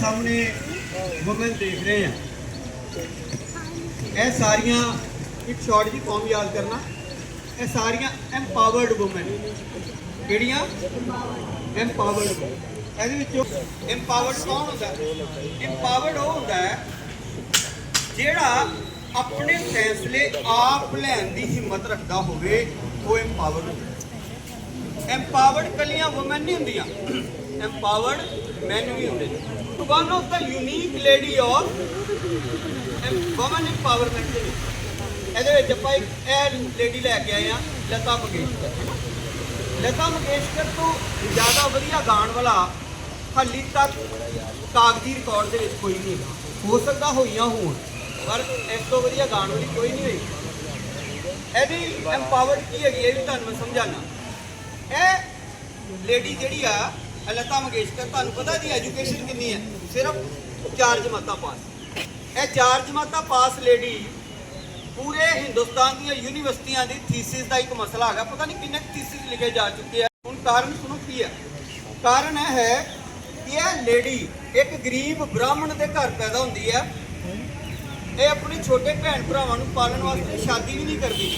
ਸਾਹਮਣੇ ਵੁਮਨ ਦੇਖ ਰਹੇ ਆ। ਇਹ ਸਾਰੀਆਂ, ਇੱਕ ਸ਼ਾਰਟ ਜੀ ਫਾਰਮ ਯਾਦ ਕਰਨਾ। ਇਹ ਸਾਰੀਆਂ ਐਮਪਾਵਰਡ ਵੁਮਨ ਕਿਹੜੀਆਂ? ਐਮਪਾਵਰਡ ਇਹਦੇ ਵਿੱਚ ਐਮਪਾਵਰਡ ਕੌਣ ਹੁੰਦਾ? ਐਮਪਾਵਰਡ ਉਹ ਹੁੰਦਾ ਹੈ ਜਿਹੜਾ ਆਪਣੇ ਫੈਸਲੇ ਆਪ ਲੈਣ ਦੀ ਹਿੰਮਤ ਰੱਖਦਾ ਹੋਵੇ, ਉਹ ਐਮਪਾਵਰਡ ਹੁੰਦਾ ਐਮਪਾਵਰਡ ਕੱਲੀਆਂ ਔਮਨ ਨਹੀਂ ਹੁੰਦੀਆਂ। ਐਮਪਾਵਰਡ ਮੈਨ ਵੀ ਹੁੰਦੇ ਨੇ। One of the unique lady of woman empowerment ਦੇ ਵਿੱਚ। ਇਹਦੇ ਵਿੱਚ ਆਪਾਂ ਇੱਕ ਇਹ ਲੇਡੀ ਲੈ ਕੇ ਆਏ ਆ, ਲਤਾ ਮੰਗੇਸ਼ਕਰ। ਲਤਾ ਮੰਗੇਸ਼ਕਰ ਤੋਂ ਜ਼ਿਆਦਾ ਵਧੀਆ ਗਾਣ ਵਾਲਾ ਹਾਲੀ ਤੱਕ ਕਾਗਜ਼ੀ ਰਿਕਾਰਡ ਦੇ ਵਿੱਚ ਕੋਈ ਨਹੀਂ ਹੈਗਾ। ਹੋ ਸਕਦਾ ਹੋਈਆਂ ਹੋਣ, ਪਰ ਇਸ ਤੋਂ ਵਧੀਆ ਗਾਣ ਵਾਲੀ ਕੋਈ ਨਹੀਂ ਹੋਈ। ਇਹਦੀ ਐਮਪਾਵਰਡ ਕੀ ਹੈਗੀ, ਇਹ ਵੀ ਤੁਹਾਨੂੰ ਮੈਂ ਸਮਝਾਣਾ ਇਹ ਲੇਡੀ ਜਿਹੜੀ ਆ ਲਤਾ ਮੰਗੇਸ਼ਕਰ, ਤੁਹਾਨੂੰ ਪਤਾ ਦੀ ਐਜੂਕੇਸ਼ਨ ਕਿੰਨੀ ਹੈ? ਸਿਰਫ ਚਾਰ ਜਮਾਤਾਂ ਪਾਸ ਇਹ ਚਾਰ ਜਮਾਤਾਂ ਪਾਸ ਲੇਡੀ ਪੂਰੇ ਹਿੰਦੁਸਤਾਨ ਦੀਆਂ ਯੂਨੀਵਰਸਿਟੀਆਂ ਦੀ ਥੀਸਿਸ ਦਾ ਇੱਕ ਮਸਲਾ ਹੈਗਾ। ਪਤਾ ਨਹੀਂ ਕਿੰਨੇ ਥੀਸਿਸ ਲਿਖੇ ਜਾ ਚੁੱਕੇ ਆ। ਹੁਣ ਕਾਰਨ ਸੁਣੋ ਕੀ ਹੈ? ਕਾਰਨ ਇਹ ਹੈ ਕਿ ਇਹ ਲੇਡੀ ਇੱਕ ਗਰੀਬ ਬ੍ਰਾਹਮਣ ਦੇ ਘਰ ਪੈਦਾ ਹੁੰਦੀ ਹੈ। ਇਹ ਆਪਣੇ ਛੋਟੇ ਭੈਣ ਭਰਾਵਾਂ ਨੂੰ ਪਾਲਣ ਵਾਸਤੇ ਸ਼ਾਦੀ ਵੀ ਨਹੀਂ ਕਰਦੀ।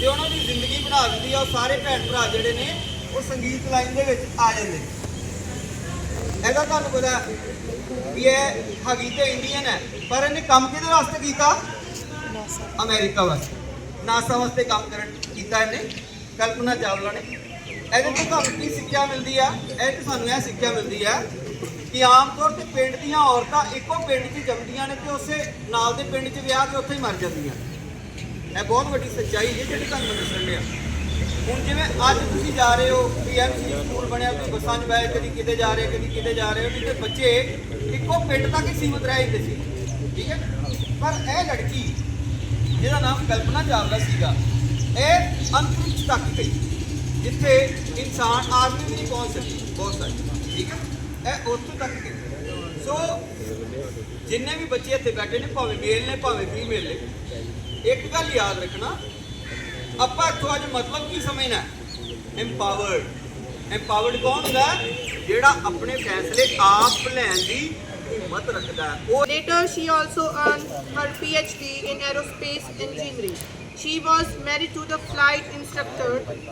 ਤੇ ਉਹਨਾਂ ਦੀ ਜ਼ਿੰਦਗੀ ਬਣਾ ਦਿੰਦੀ ਆ। ਉਹ ਸਾਰੇ ਭੈਣ ਭਰਾ ਜਿਹੜੇ ਨੇ ਉਹ ਸੰਗੀਤ ਲਾਈਨ ਦੇ ਵਿੱਚ ਆ ਜਾਂਦੇ। ਨੇ ਇਹਦਾ ਤੁਹਾਨੂੰ ਪਤਾ ਵੀ ਇਹ ਹੈਗੀ ਤੇ ਇੰਡੀਅਨ ਹੈ ਪਰ ਇਹਨੇ ਕੰਮ ਕਿਹਦੇ ਵਾਸਤੇ ਕੀਤਾ? ਅਮਰੀਕਾ ਵਾਸਤੇ। ਨਾਸਾ ਵਾਸਤੇ ਕੰਮ ਕਰਨ ਕੀਤਾ ਇਹਨੇ। ਕਲਪਨਾ ਚਾਵਲਾ ਨੇ ਇਹਦੇ ਤੋਂ ਤੁਹਾਨੂੰ ਕੀ ਸਿੱਖਿਆ ਮਿਲਦੀ ਆ? ਇਹ ਤੋਂ ਸਾਨੂੰ ਇਹ ਸਿੱਖਿਆ ਮਿਲਦੀ ਆ ਕਿ ਆਮ ਤੌਰ ਤੇ ਪਿੰਡ ਦੀਆਂ ਔਰਤਾਂ ਇੱਕੋ ਪਿੰਡ 'ਚ ਜੰਮਦੀਆਂ ਨੇ ਤੇ ਉਸੇ ਨਾਲ ਦੇ ਪਿੰਡ 'ਚ ਵਿਆਹ ਕੇ ਉੱਥੇ ਹੀ ਮਰ ਜਾਂਦੀਆਂ ਇਹ ਬਹੁਤ ਵੱਡੀ ਸੱਚਾਈ ਹੈ ਜਿਹੜੀ ਤੁਹਾਨੂੰ ਦੱਸਣ ਲਿਆ ਹੁਣ ਜਿਵੇਂ ਅੱਜ ਤੁਸੀਂ ਜਾ ਰਹੇ ਹੋ ਪੀਐਮਸੀ ਸਕੂਲ ਬਣਿਆ ਤੁਸੀਂ ਬੱਸਾਂ 'ਚ ਬਹਿ ਕਦੀ ਕਿਤੇ ਜਾ ਰਹੇ ਕਦੀ ਕਿਤੇ ਜਾ ਰਹੇ ਹੋ ਨਹੀਂ ਬੱਚੇ ਇੱਕੋ ਪਿੰਡ ਤੱਕ ਹੀ ਸੀਮਤ ਰਹਿ ਜਾਂਦੇ ਸੀ, ਠੀਕ ਹੈ? ਪਰ ਇਹ ਲੜਕੀ, ਜਿਹਦਾ ਨਾਮ ਕਲਪਨਾ ਚਾਵਲਾ ਸੀਗਾ, ਇਹ ਅੰਤਰਿਕਸ਼ ਤੱਕ ਗਈ, ਜਿੱਥੇ ਇਨਸਾਨ ਆਦਮੀ ਵੀ ਨਹੀਂ ਪਹੁੰਚ ਸਕੀ, ਬਹੁਤ ਸਾਰੇ, ਠੀਕ ਹੈ? ਇਹ ਉੱਥੋਂ ਤੱਕ ਗਈ। ਸੋ ਜਿੰਨੇ ਵੀ ਬੱਚੇ ਇੱਥੇ ਬੈਠੇ ਨੇ, ਭਾਵੇਂ ਮੇਲ ਨੇ, ਭਾਵੇਂ ਫੀਮੇਲ ਨੇ, ਇੱਕ ਗੱਲ ਯਾਦ ਰੱਖਣਾ ਆਪਾਂ ਇੱਥੋਂ ਅੱਜ ਮਤਲਬ ਕੀ ਸਮਝਣਾ ਐਮਪਾਵਰਡ ਐਮਪਾਵਰਡ ਕੌਣ ਹੁੰਦਾ ਹੈ? ਜਿਹੜਾ ਆਪਣੇ ਫੈਸਲੇ ਆਪ ਲੈਣ ਦੀ ਹਿੰਮਤ ਰੱਖਦਾ ਹੈ ਉਹ Later, she also earned her PhD in aerospace engineering. She was married to the flight instructor,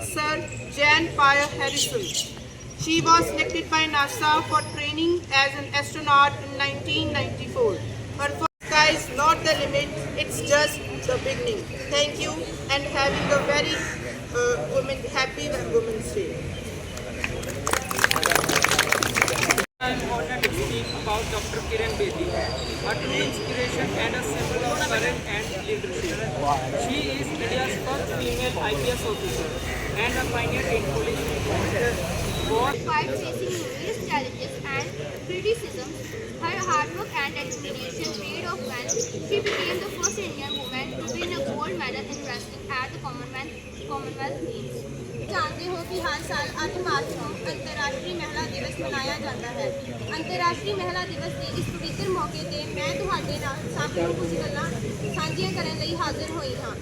Sir Jan Pierre Harrison. She was selected by NASA for training as an astronaut in 1994. Her first sky is not the limit, it's just the beginning. Thank you and having a very uh, women, happy Women's Day. I'm honored to speak about Dr. Kiran Bedi, a true inspiration and a symbol of courage and leadership. She is India's first female IPS officer and a pioneer in police reform. Born Despite facing numerous challenges and criticisms, her hard work and determination paid off when she became the first Indian woman to win a gold medal in wrestling at the Commonwealth, Commonwealth Games. ਜਾਣਦੇ ਹੋ ਕਿ ਹਰ ਸਾਲ 8 March ਨੂੰ ਅੰਤਰਰਾਸ਼ਟਰੀ ਮਹਿਲਾ ਦਿਵਸ ਮਨਾਇਆ ਜਾਂਦਾ ਹੈ ਅੰਤਰਰਾਸ਼ਟਰੀ ਮਹਿਲਾ ਦਿਵਸ ਦੇ ਇਸ ਪਵਿੱਤਰ ਮੌਕੇ ਤੇ ਮੈਂ ਤੁਹਾਡੇ ਨਾਲ ਸਭ ਨੂੰ ਕੁਝ ਗੱਲਾਂ ਸਾਂਝੀਆਂ ਕਰਨ ਲਈ ਹਾਜ਼ਰ ਹੋਈ ਹਾਂ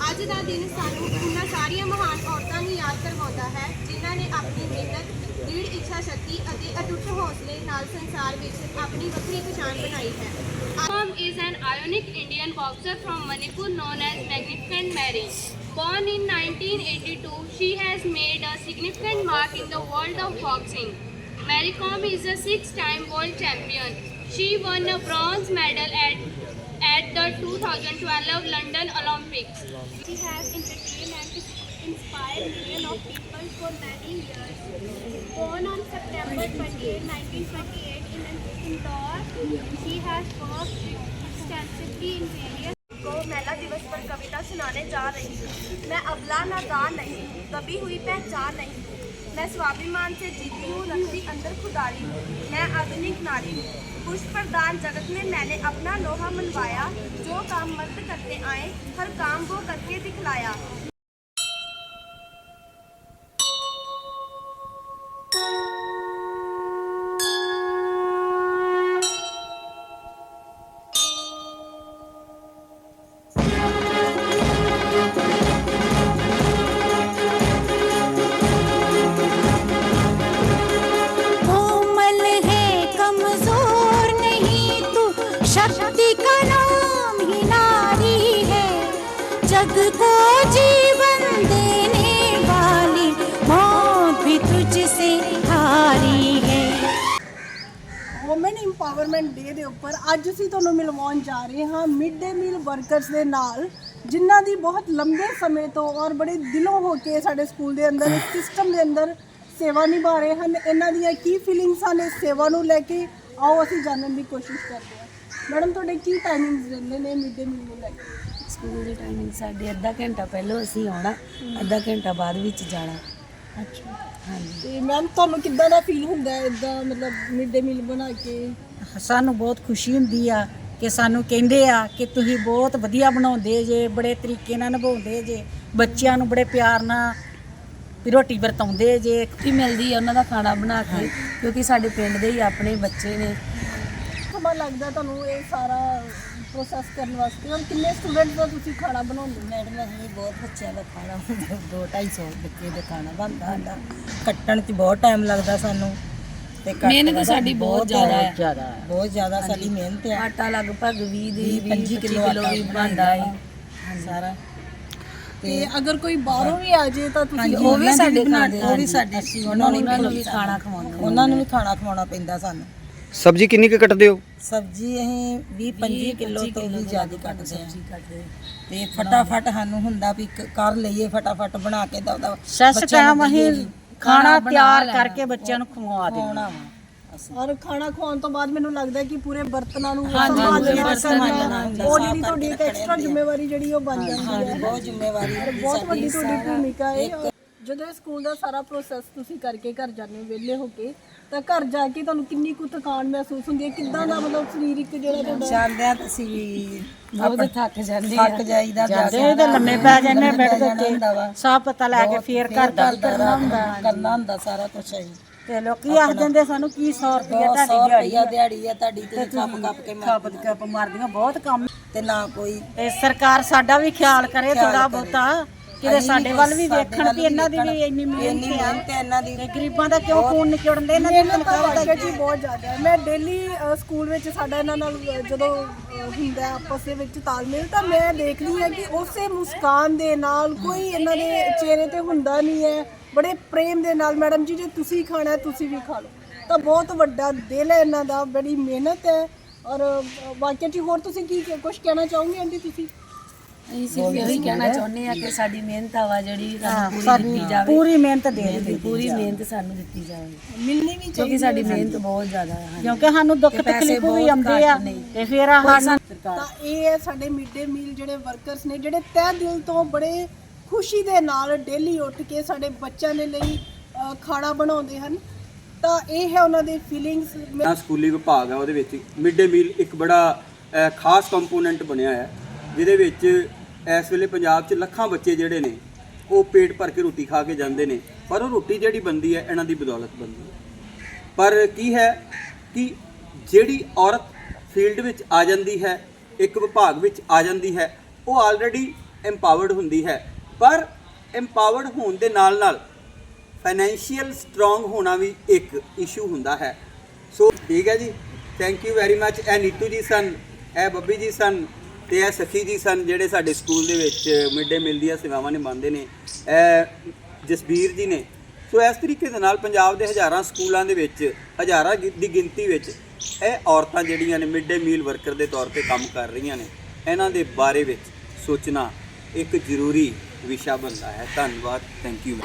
ਅੱਜ ਦਾ ਦਿਨ ਸਾਨੂੰ ਉਹਨਾਂ ਸਾਰੀਆਂ ਮਹਾਨ ਔਰਤਾਂ ਨੂੰ ਯਾਦ ਕਰਵਾਉਂਦਾ ਹੈ ਜਿਨ੍ਹਾਂ ਨੇ ਆਪਣੀ ਮਿਹਨਤ ਦ੍ਰਿੜ ਇੱਛਾ ਸ਼ਕਤੀ ਅਤੇ ਅਟੁੱਟ ਹੌਸਲੇ ਨਾਲ ਸੰਸਾਰ ਵਿੱਚ ਆਪਣੀ ਵੱਖਰੀ ਪਛਾਣ ਬਣਾਈ ਹੈ Mom is an Ionic Indian boxer from Manipur known as Magnificent Mary. Born in 1982, she has made a significant mark in the world of boxing. Mary Kom is a six-time world champion. She won a bronze medal at, at the 2012 London Olympics. She has entertained and inspired millions of people for many years. Born on September 28, 1928 in Indore, she has worked extensively in various को महिला दिवस पर कविता सुनाने जा रही हूँ मैं अबला नादान नहीं हूँ दबी हुई पहचान नहीं हूँ मैं स्वाभिमान से जीती हूँ रखती अंदर खुदारी हूँ मैं आधुनिक नारी हूँ पुरुष प्रधान जगत में मैंने अपना लोहा मनवाया जो काम मर्द करते आए हर काम वो करके दिखलाया ਇੰਪਾਵਰਮੈਂਟ ਡੇ ਦੇ ਉੱਪਰ ਅੱਜ ਅਸੀਂ ਤੁਹਾਨੂੰ ਮਿਲਵਾਉਣ ਜਾ ਰਹੇ ਹਾਂ ਮਿਡ ਡੇ ਮੀਲ ਵਰਕਰਸ ਦੇ ਨਾਲ ਜਿਨ੍ਹਾਂ ਦੀ ਬਹੁਤ ਲੰਬੇ ਸਮੇਂ ਤੋਂ ਔਰ ਬੜੇ ਦਿਲੋਂ ਹੋ ਕੇ ਸਾਡੇ ਸਕੂਲ ਦੇ ਅੰਦਰ ਇਸ ਸਿਸਟਮ ਦੇ ਅੰਦਰ ਸੇਵਾ ਨਿਭਾ ਰਹੇ ਹਨ। ਇਹਨਾਂ ਦੀਆਂ ਕੀ ਫੀਲਿੰਗਸ ਹਨ ਇਸ ਸੇਵਾ ਨੂੰ ਲੈ ਕੇ? ਆਓ ਅਸੀਂ ਜਾਣਨ ਦੀ ਕੋਸ਼ਿਸ਼ ਕਰਦੇ ਹਾਂ। ਮੈਡਮ ਤੁਹਾਡੇ ਕੀ ਟਾਈਮਿੰਗਸ ਰਹਿੰਦੇ ਨੇ ਮਿਡ ਡੇ ਮੀਲ ਨੂੰ ਲੈ ਕੇ? ਸਕੂਲ ਦੀ ਟਾਈਮਿੰਗ ਸਾਡੀ ਅੱਧਾ ਘੰਟਾ ਪਹਿਲਾਂ ਅਸੀਂ ਆਉਣਾ ਅੱਧਾ ਘੰਟਾ ਬਾਅਦ ਵਿੱਚ ਜਾਣਾ। ਅੱਛਾ। ਹਾਂਜੀ। ਤੇ ਮੈਮ ਤੁਹਾਨੂੰ ਕਿੱਦਾਂ ਦਾ ਫੀਲ ਹੁੰਦਾ ਹੈ ਇਦਾਂ ਮਤਲਬ ਮਿਡ ਡੇ ਮੀਲ ਬਣਾ ਕੇ? ਸਾਨੂੰ ਬਹੁਤ ਖੁਸ਼ੀ ਹੁੰਦੀ ਆ ਕਿ ਸਾਨੂੰ ਕਹਿੰਦੇ ਆ ਕਿ ਤੁਸੀਂ ਬਹੁਤ ਵਧੀਆ ਬਣਾਉਂਦੇ ਜੇ ਬੜੇ ਤਰੀਕੇ ਨਾਲ ਨਿਭਾਉਂਦੇ ਜੇ ਬੱਚਿਆਂ ਨੂੰ ਬੜੇ ਪਿਆਰ ਨਾਲ ਵੀ ਰੋਟੀ ਵਰਤਾਉਂਦੇ ਜੇ ਕੀ ਮਿਲਦੀ ਹੈ ਉਹਨਾਂ ਦਾ ਖਾਣਾ ਬਣਾ ਕੇ ਕਿਉਂਕਿ ਸਾਡੇ ਪਿੰਡ ਦੇ ਹੀ ਆਪਣੇ ਬੱਚੇ ਨੇ। ਸਮਾਂ ਲੱਗਦਾ ਤੁਹਾਨੂੰ ਇਹ ਸਾਰਾ ਪ੍ਰੋਸੈਸ ਕਰਨ ਵਾਸਤੇ। ਔਰ ਕਿੰਨੇ ਸਟੂਡੈਂਟਸ ਦਾ ਤੁਸੀਂ ਖਾਣਾ ਬਣਾਉਂਦੇ? ਮੈਡਮ ਅਸੀਂ ਬਹੁਤ ਬੱਚਿਆਂ ਦਾ ਖਾਣਾ ਦੋ ਢਾਈ ਸੌ ਬੱਚੇ ਦਾ ਖਾਣਾ ਬਣਦਾ ਹੁੰਦਾ। ਕੱਟਣ 'ਚ ਬਹੁਤ ਟਾਈਮ ਲੱਗਦਾ ਸਾਨੂੰ। ਤੇ ਮਿਹਨਤ ਸਾਡੀ ਬਹੁਤ ਜ਼ਿਆਦਾ ਹੈ। ਜ਼ਿਆਦਾ ਬਹੁਤ ਜ਼ਿਆਦਾ ਸਾਡੀ ਮਿਹਨਤ ਹੈ। ਆਟਾ ਲਗਭਗ 20 ਦੀ 25 ਕਿਲੋ ਵੀ ਬਣਦਾ ਹੈ। ਸਾਰਾ। ਤੇ ਅਗਰ ਕੋਈ ਬਾਹਰੋਂ ਵੀ ਆ ਜੇ ਤਾਂ ਤੁਸੀਂ ਉਹ ਵੀ ਸਾਡੇ ਖਾਂਦੇ ਉਹ ਵੀ ਸਾਡੇ ਉਹਨਾਂ ਨੂੰ ਵੀ ਖਾਣਾ ਖਵਾਉਂਦੇ ਉਹਨਾਂ ਨੂੰ ਵੀ ਖਾਣਾ ਖਵਾਉਣਾ ਪੈਂਦਾ ਸਾਨੂੰ। ਸਬਜ਼ੀ ਕਿੰਨੀ ਕੁ ਕੱਟਦੇ ਹੋ? ਸਬਜ਼ੀ ਅਸੀਂ 20 25 ਕਿਲੋ ਤੋਂ ਵੀ ਜ਼ਿਆਦਾ ਕੱਟਦੇ ਆ। ਤੇ ਫਟਾਫਟ ਸਾਨੂੰ ਹੁੰਦਾ ਵੀ ਕ- ਕਰ ਲਈਏ ਫਟਾਫਟ ਬਣਾ ਕੇ ਦਵਦਾ ਸੈਸ ਟਾਈਮ ਅਸੀਂ ਖਾਣਾ ਤਿਆਰ ਕਰਕੇ ਬੱਚਿਆਂ ਨੂੰ ਖਵਾ ਹਾਂ। ਔਰ ਖਾਣਾ ਖਵਾਉਣ ਤੋਂ ਬਾਅਦ ਮੈਨੂੰ ਲੱਗਦਾ ਕਿ ਪੂਰੇ ਬਰਤਨਾਂ ਨੂੰ ਉਹ ਜਿਹੜੀ ਤੁਹਾਡੀ ਇੱਕ ਐਕਸਟਰਾ ਜ਼ਿੰਮੇਵਾਰੀ ਜਿਹੜੀ ਉਹ ਬਣ ਜਾਂਦੀ ਹੈ। ਬਹੁਤ ਜ਼ਿੰਮੇਵਾਰੀ ਬਹੁਤ ਵੱਡੀ ਤੁਹਾਡੀ ਭੂਮਿਕਾ ਹੈ। ਜਦੋਂ ਇਹ ਸਕੂਲ ਦਾ ਸਾਰਾ ਪ੍ਰੋਸੈਸ ਤੁਸੀਂ ਕਰਕੇ ਘਰ ਜਾਂਦੇ ਹੋ ਵਿਹਲੇ ਹੋ ਕੇ ਤਾਂ ਘਰ ਜਾ ਕੇ ਤੁਹਾਨੂੰ ਕਿੰਨੀ ਕੁ ਥਕਾਨ ਮਹਿਸੂਸ ਹੁੰਦੀ ਹੈ? ਕਿੱਦਾਂ ਦਾ ਮਤਲਬ ਸਰੀਰਕ ਜਿਹੜਾ ਤੁਹਾਡਾ ਜਾਂਦਿਆਂ ਤਾਂ ਅਸੀਂ ਵੀ ਬਹੁਤ ਥੱਕ ਜਾਂਦੇ ਥੱਕ ਜਾਈਦਾ ਜਾਂਦੇ ਤੇ ਲੰਮੇ ਪੈ ਜਾਂਦੇ ਦੇ ਉੱਤੇ ਸਭ ਪਤਾ ਲੈ ਕੇ ਫੇਰ ਘਰ ਦਾ ਕਰਨਾ ਹੁੰਦਾ ਕਰਨਾ ਹੁੰਦਾ ਸਾਰਾ ਕੁਝ ਅਸੀਂ ਤੇ ਲੋਕੀ ਆਖ ਦਿੰਦੇ ਸਾਨੂੰ ਕੀ 100 ਰੁਪਏ ਬਹੁਤ ਤੁਹਾਡੀ ਦਿਹਾੜੀ ਆ। ਤੁਹਾਡੀ ਤੇ ਕੱਪ ਕੱਪ ਕੇ ਮਾਰ ਖਾਪਤ ਕੱਪ ਮਾਰਦੀਆਂ ਬਹੁਤ ਕੰਮ। ਤੇ ਨਾ ਕੋਈ ਤੇ ਸਰਕਾਰ ਸਾਡਾ ਵੀ ਖਿਆਲ ਕਰੇ ਥੋੜਾ ਬਹੁਤਾ। ਕਿਤੇ ਸਾਡੇ ਵੱਲ ਵੀ ਵੇਖਣ ਵੀ ਇਹਨਾਂ ਦੀ ਵੀ ਇੰਨੀ ਮਿਹਨਤ ਇੰਨੀ ਆ ਹੈ ਇਹਨਾਂ ਦੀ। ਤੇ ਗਰੀਬਾਂ ਦਾ ਕਿਉਂ ਖੂਨ ਨਿਚੋੜਨ ਦੇ? ਇਹਨਾਂ ਦੀ ਤਾਂ ਜੀ ਬਹੁਤ ਜ਼ਿਆਦਾ ਹੈ। ਮੈਂ ਡੇਲੀ ਸਕੂਲ ਵਿੱਚ ਸਾਡਾ ਇਹਨਾਂ ਨਾਲ ਜਦੋਂ ਹੁੰਦਾ ਆਪਸ ਦੇ ਵਿੱਚ ਤਾਲਮੇਲ ਤਾਂ ਮੈਂ ਦੇਖਦੀ ਹਾਂ ਕਿ ਉਸੇ ਮੁਸਕਾਨ ਦੇ ਨਾਲ ਕੋਈ ਇਹਨਾਂ ਦੇ ਚਿਹਰੇ ਤੇ ਹੁੰਦਾ ਨਹੀਂ ਹੈ। ਬੜੇ ਪ੍ਰੇਮ ਦੇ ਨਾਲ ਮੈਡਮ ਜੀ ਜੇ ਤੁਸੀਂ ਖਾਣਾ ਤੁਸੀਂ ਵੀ ਖਾ ਲਓ। ਤਾਂ ਬਹੁਤ ਵੱਡਾ ਦਿਲ ਹੈ ਇਹਨਾਂ ਦਾ ਬੜੀ ਮਿਹਨਤ ਹੈ। ਔਰ ਵਾਕਿਆ ਜੀ ਹੋਰ ਤੁਸੀਂ ਕੀ ਕੁਝ ਕਹਿਣਾ ਚਾਹੋਗੇ ਆਂਟੀ ਤੁਸੀਂ? ਅਸੀਂ ਸਿਰਫ ਇਹੀ ਕਹਿਣਾ ਚਾਹੁੰਦੇ ਆ ਕਿ ਸਾਡੀ ਮਿਹਨਤ ਆਵਾ ਜਿਹੜੀ ਸਾਨੂੰ ਪੂਰੀ ਸਾਡੀ ਦਿੱਤੀ ਜਾਵੇ। ਪੂਰੀ ਮਿਹਨਤ ਦੇ ਦਿੱਤੀ ਪੂਰੀ ਮਿਹਨਤ ਸਾਨੂੰ ਦਿੱਤੀ ਜਾਵੇ। ਮਿਲਣੀ ਵੀ ਕਿਉਂਕਿ ਸਾਡੀ ਮਿਹਨਤ ਬਹੁਤ ਜ਼ਿਆਦਾ ਹੈ ਕਿਉਂਕਿ ਸਾਨੂੰ ਦੁੱਖ ਤਕਲੀਫ ਵੀ ਆਉਂਦੇ ਆ ਤੇ ਫਿਰ ਆਹ ਸਾਨੂੰ ਤਾਂ ਇਹ ਹੈ ਸਾਡੇ ਮਿਡ ਡੇ ਮੀਲ ਜਿਹੜੇ ਵਰਕਰਸ ਨੇ ਜਿਹੜੇ ਤਹਿ ਦਿਲ ਤੋਂ ਬੜੇ ਖੁਸ਼ੀ ਦੇ ਨਾਲ ਡੇਲੀ ਉੱਠ ਕੇ ਸਾਡੇ ਬੱਚਿਆਂ ਦੇ ਲਈ ਅ, ਖਾਣਾ ਬਣਾਉਂਦੇ ਹਨ। ਤਾਂ ਇਹ ਹੈ ਉਹਨਾਂ ਦੀ ਫੀਲਿੰਗਸ ਜਿਹੜਾ ਸਕੂਲੀ ਵਿਭਾਗ ਹੈ ਉਹਦੇ ਵਿੱਚ ਮਿਡ ਡੇ ਮੀਲ ਇੱਕ ਬੜਾ ਅਹ, ਖਾਸ ਕੰਪੋਨੈਂਟ ਬਣਿਆ ਹੈ ਜਿਹਦੇ ਵਿੱਚ ਇਸ ਵੇਲੇ ਪੰਜਾਬ 'ਚ ਲੱਖਾਂ ਬੱਚੇ ਜਿਹੜੇ ਨੇ, ਉਹ ਪੇਟ ਭਰ ਕੇ ਰੋਟੀ ਖਾ ਕੇ ਜਾਂਦੇ ਨੇ। ਪਰ ਉਹ ਰੋਟੀ ਜਿਹੜੀ ਬੰਦੀ ਹੈ, ਇਹਨਾਂ ਦੀ ਬਦੌਲਤ ਬੰਦੀ ਹੈ। ਪਰ ਕੀ ਹੈ ਕਿ ਜਿਹੜੀ ਔਰਤ ਫੀਲਡ ਵਿੱਚ ਆ ਜਾਂਦੀ ਹੈ, ਇੱਕ ਵਿਭਾਗ ਵਿੱਚ ਆ ਜਾਂਦੀ ਹੈ, ਉਹ ਆਲਰੇਡੀ ਐਮਪਾਵਰਡ ਹੁੰਦੀ ਹੈ। ਪਰ ਐਮਪਾਵਰਡ ਹੋਣ ਦੇ ਨਾਲ ਨਾਲ ਫਾਈਨੈਂਸ਼ੀਅਲ ਸਟਰੋਂਗ ਹੋਣਾ ਵੀ ਇੱਕ ਇਸ਼ੂ ਹੁੰਦਾ ਹੈ। ਸੋ ਠੀਕ ਹੈ ਜੀ। ਥੈਂਕ ਯੂ ਵੈਰੀ ਮੱਚ ਇਹ ਨੀਤੂ ਜੀ ਸਨ, ਇਹ ਬੱਬੀ ਜੀ ਸਨ। ਤੇ ਇਹ ਸਖੀ ਜੀ ਸਨ ਜਿਹੜੇ ਸਾਡੇ ਸਕੂਲ ਦੇ ਵਿੱਚ ਮਿਡ ਡੇ ਮੀਲ ਦੀਆਂ ਸੇਵਾਵਾਂ ਨਿਭਾਉਂਦੇ ਨੇ। ਇਹ ਜਸਬੀਰ ਜੀ ਨੇ। ਸੋ ਇਸ ਤਰੀਕੇ ਦੇ ਨਾਲ ਪੰਜਾਬ ਦੇ ਹਜ਼ਾਰਾਂ ਸਕੂਲਾਂ ਦੇ ਵਿੱਚ, ਹਜ਼ਾਰਾਂ ਗਿ- ਦੀ ਗਿਣਤੀ ਵਿੱਚ ਇਹ ਔਰਤਾਂ ਜਿਹੜੀਆਂ ਨੇ ਮਿਡ ਡੇ ਮੀਲ ਵਰਕਰ ਦੇ ਤੌਰ ਤੇ ਕੰਮ ਕਰ ਰਹੀਆਂ ਨੇ। ਇਹਨਾਂ ਦੇ ਬਾਰੇ ਵਿੱਚ ਸੋਚਣਾ ਇੱਕ ਜ਼ਰੂਰੀ ਵਿਸ਼ਾ ਬਣਦਾ ਹੈ। ਧੰਨਵਾਦ। Thank you